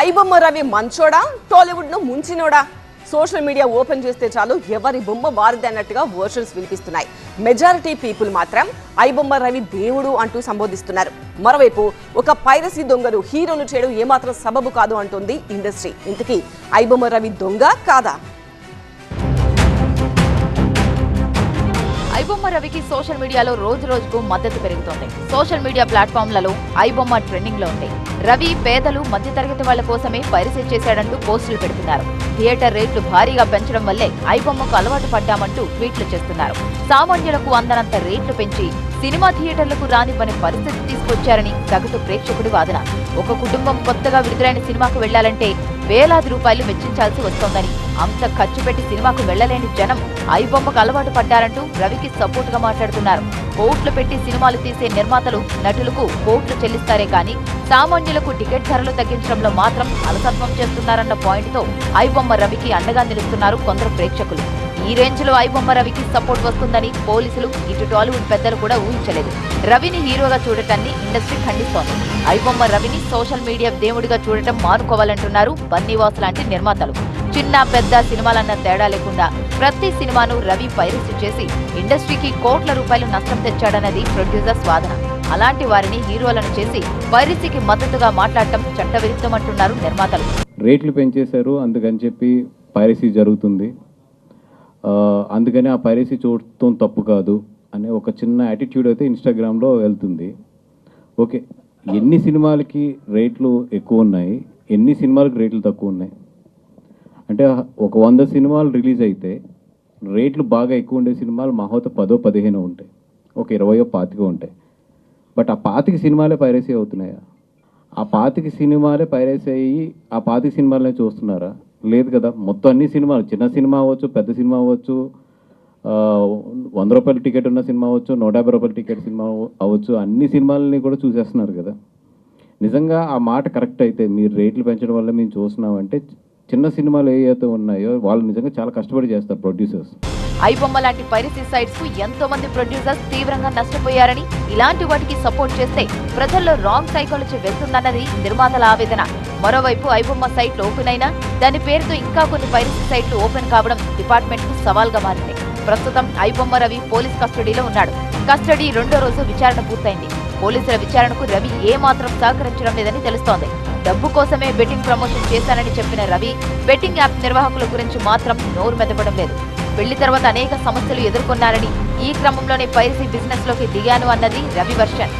ఐబొమ్మ రవి మంచోడా? టాలీవుడ్ను ముంచినోడా? సోషల్ మీడియా ఓపెన్ చేస్తే చాలు ఎవరి బొమ్మ వారిది అన్నట్టుగా వర్షన్స్ వినిపిస్తున్నాయి. మెజారిటీ పీపుల్ మాత్రం ఐబొమ్మ రవి దేవుడు అంటూ సంబోధిస్తున్నారు. మరోవైపు ఒక పైరసీ దొంగలు హీరోలు చేయడం ఏమాత్రం సబబు కాదు అంటుంది ఇండస్ట్రీ. ఇంతకీ ఐబొమ్మ రవి దొంగ కాదా? ఐబొమ్మ రవికి సోషల్ మీడియాలో రోజు రోజుకు మద్దతు పెరుగుతోంది. సోషల్ మీడియా ప్లాట్ఫామ్లలో ఐబొమ్మ ట్రెండింగ్లో ఉంది. రవి పేదలు మధ్యతరగతి వాళ్ళ కోసమే పైరసీ చేశాడంటూ పోస్టులు పెడుతున్నారు. థియేటర్ రేట్లు భారీగా పెంచడం వల్లే ఐబొమ్మకు అలవాటు పడ్డామంటూ ట్వీట్లు చేస్తున్నారు. సామాన్యులకు అందనంత రేట్లు పెంచి సినిమా థియేటర్లకు రానివ్వని పరిస్థితి తీసుకొచ్చారని సగటు ప్రేక్షకుడి వాదన. ఒక కుటుంబం కొత్తగా విడుదలైన సినిమాకు వెళ్ళాలంటే వేలాది రూపాయలు వెచ్చించాల్సి వస్తోందని. అంత ఖర్చు పెట్టి సినిమాకు వెళ్ళలేని జనం ఐబొమ్మకు అలవాటు పడ్డారంటూ రవికి సపోర్ట్గా మాట్లాడుతున్నారు. కోట్లు పెట్టి సినిమాలు తీసే నిర్మాతలు నటులకు కోట్లు చెల్లిస్తారే కానీ సామాన్యులకు టికెట్ ధరలు తగ్గించడంలో మాత్రం అలసత్వం చేస్తున్నారన్న పాయింట్తో ఐబొమ్మ రవికి అండగా నిలుస్తున్నారు కొందరు ప్రేక్షకులు. ఈ రేంజ్లో ఐబొమ్మ రవికి సపోర్ట్ వస్తుందని పోలీసులు ఇటు టాలీవుడ్ పెద్దలు కూడా ఊహించలేదు. రవిని హీరోగా చూడటాన్ని ఇండస్ట్రీ ఖండిస్తోంది. ఐబొమ్మ రవిని సోషల్ మీడియా దేవుడిగా చూడటం మానుకోవాలంటున్నారు బన్నీవాస్ లాంటి నిర్మాతలు. చిన్న పెద్ద సినిమాలన్న తేడా లేకుండా ప్రతి సినిమాను రవి పైరసీ చేసి ఇండస్ట్రీకి కోట్ల రూపాయలు నష్టం తెచ్చాడన్నది ప్రొడ్యూసర్ వాదన అలాంటి వారిని హీరోలను చేసి పైరసీకి మద్దతుగా మాట్లాడటం చట్టవిరుద్ధమంటున్నారు నిర్మాతలు. రేట్లు పెంచేశారు అందుకని చెప్పి పైరసీ జరుగుతుంది. అందుకని ఆ పైరసీ చూడటం తప్పు కాదు అనే ఒక చిన్న యాటిట్యూడ్ అయితే ఇన్స్టాగ్రామ్లో వెళ్తుంది. ఓకే ఎన్ని సినిమాలకి రేట్లు ఎక్కువ ఉన్నాయి? ఎన్ని సినిమాలకు రేట్లు తక్కువ ఉన్నాయి? అంటే ఒక వంద సినిమాలు రిలీజ్ అయితే రేట్లు బాగా ఎక్కువ ఉండే సినిమాలు మహోత పదో పదిహేను ఉంటాయి. ఒక ఇరవయో పాతిక ఉంటాయి. బట్ ఆ పాతిక సినిమాలే పైరసీ అవుతున్నాయా? ఆ పాతిక సినిమాలే పైరసీ అయ్యి ఆ పాతిక సినిమాలనే చూస్తున్నారా? లేదు కదా. మొత్తం అన్ని సినిమాలు చిన్న సినిమా అవ్వచ్చు పెద్ద సినిమా అవ్వచ్చు వంద రూపాయల టికెట్ ఉన్న సినిమా అవ్వచ్చు నూట యాభై రూపాయల టికెట్ సినిమా అవ్వచ్చు అన్ని సినిమాలని కూడా చూసేస్తున్నారు కదా. నిజంగా ఆ మాట కరెక్ట్ అయితే మీరు రేట్లు పెంచడం వల్ల మేము చూస్తున్నామంటే చిన్న సినిమాలు ఏవైతే ఉన్నాయో వాళ్ళు నిజంగా చాలా కష్టపడి చేస్తారు ప్రొడ్యూసర్స్. ఐబొమ్మ లాంటి పైరసీ సైట్స్కు ఎంతో మంది ప్రొడ్యూసర్స్ తీవ్రంగా నష్టపోయారని ఇలాంటి వాటికి సపోర్ట్ చేస్తే ప్రజల్లో రాంగ్ సైకాలజీ వెళ్తుందన్నది నిర్మాతల ఆవేదన. మరోవైపు ఐబొమ్మ సైట్లు ఓపెన్ అయినా దాని పేరుతో ఇంకా కొన్ని పైరసీ సైట్లు ఓపెన్ కావడం డిపార్ట్మెంట్కు సవాల్గా మారింది. ప్రస్తుతం ఐబొమ్మ రవి పోలీస్ కస్టడీలో ఉన్నాడు. కస్టడీ రెండో రోజు విచారణ పూర్తయింది. పోలీసుల విచారణకు రవి ఏ మాత్రం సహకరించడం లేదని తెలుస్తోంది. డబ్బు కోసమే బెట్టింగ్ ప్రమోషన్ చేశానని చెప్పిన రవి బెట్టింగ్ యాప్ నిర్వాహకుల గురించి మాత్రం నోరు మెదపడం లేదు. పెళ్ళి తర్వాత అనేక సమస్యలు ఎదుర్కొన్నారని ఈ క్రమంలోనే పైరసీ బిజినెస్లోకి దిగాను అన్నది రవి వర్షన్